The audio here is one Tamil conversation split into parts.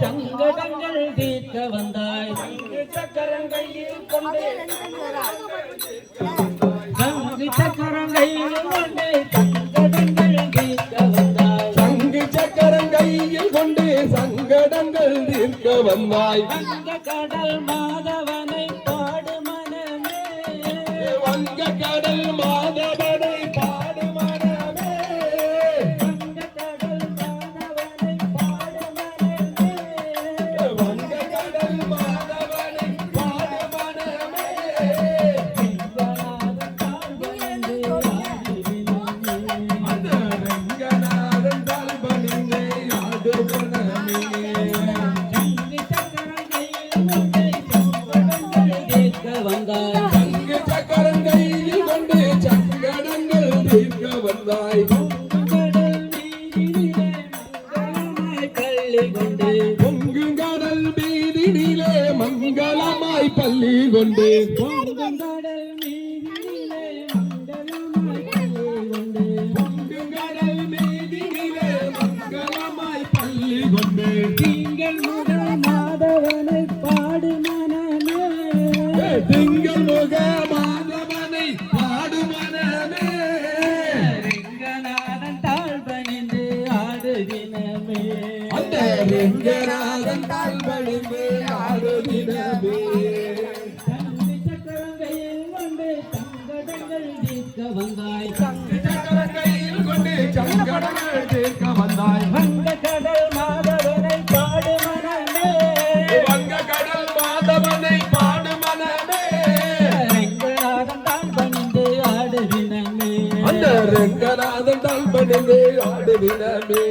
சங்கடங்கள் தீர்க்க வந்தாய். சக்கரங்கையில் கொண்டு சங்கு சக்கரம் கையில் கொண்டு சங்கடங்கள் தீர்க்க வந்தாய். சங்கு சக்கரங்கையில் கொண்டு சங்கடங்கள் தீர்க்க வந்தாய். வங்க கடல் மாதவனை பாடு மனமே. வங்க கடல் சங்கு சக்கரங்கையில் கொண்டு சங்கடங்கள் தீர்க்க வந்தாய். பொங்கு கடல் மீதினிலே மங்களமாய் பள்ளி கொண்டு. கடல் மீதினிலே மங்களமாய் பள்ளி கொண்டு. பாடு திங்கள் முக மாதவனை பாடு மனமே ரெங்கநாதன் தாழ் பணிந்து ஆடுகினமே அந்த ரெங்கநாதன் தாழ்வழிந்து ஆடுதினமே. அந்த ரெங்கநாதன் தாழ்வழிந்து ஆடுதினமே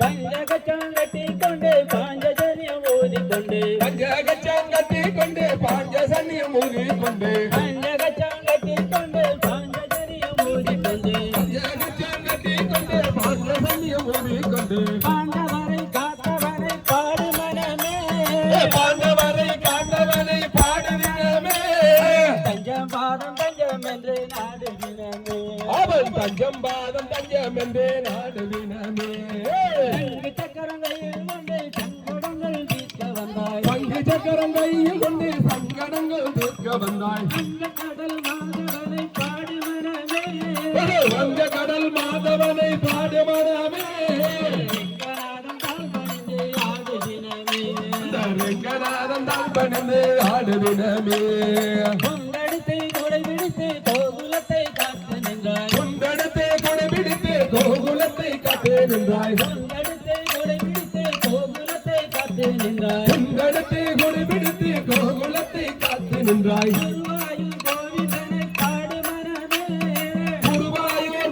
பஞ்சகச்சம் கட்டி கொண்டு பாஞ்சஜன்யம் ஓதிக்கொண்டு பஞ்சகச்சம் கட்டி கொண்டு பாஞ்சசன்யம் ஊதி கொண்டு பஞ்சகச்சம் கட்டி கொண்டு பாஞ்சஜன்யம் ஓதிக்கொண்டு பஞ்சகச்சம் கட்டி கொண்டு பாஞ்சசன்யம் ஊதி கொண்டு பாண்டவரை காத்தவரை பாடு மனமே பாண்டவரை காண்டவனை பாடுதினமே தஞ்சம் பாதம் தஞ்சம் என்று அவன் தஞ்சம் பாதம் தஞ்சம் என்றே நாடுதினமே தங்கு சக்கரங்கையில் கொண்டு சங்கடங்கள் தீர்க்க வந்தாய். பங்கு சக்கரம் கையில் கொண்டு சங்கடங்கள் தீர்க்க வந்தாய். அந்த கடல் மாதவனை பாடு மனமே வங்க கடல் மாதவனை பாடு மனமே தான் பணிந்து கொண்டடித்து நின்றாய். கொண்டடித்து கொடை பிடித்து கோகுலத்தை காத்து நின்றாய். குருவாயூர்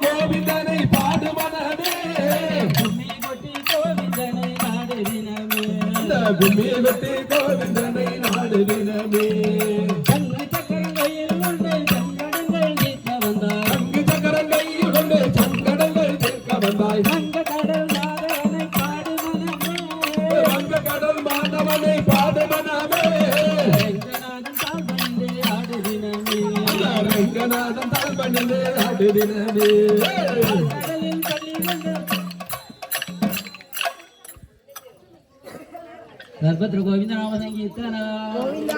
கோவிந்தனை பாடு மனமே கும்மி வெட்டி கோவிந்தனை ரெங்கநாதன் தாழ் பணிந்து ஆடுதினமே. சங்கீர்த்தன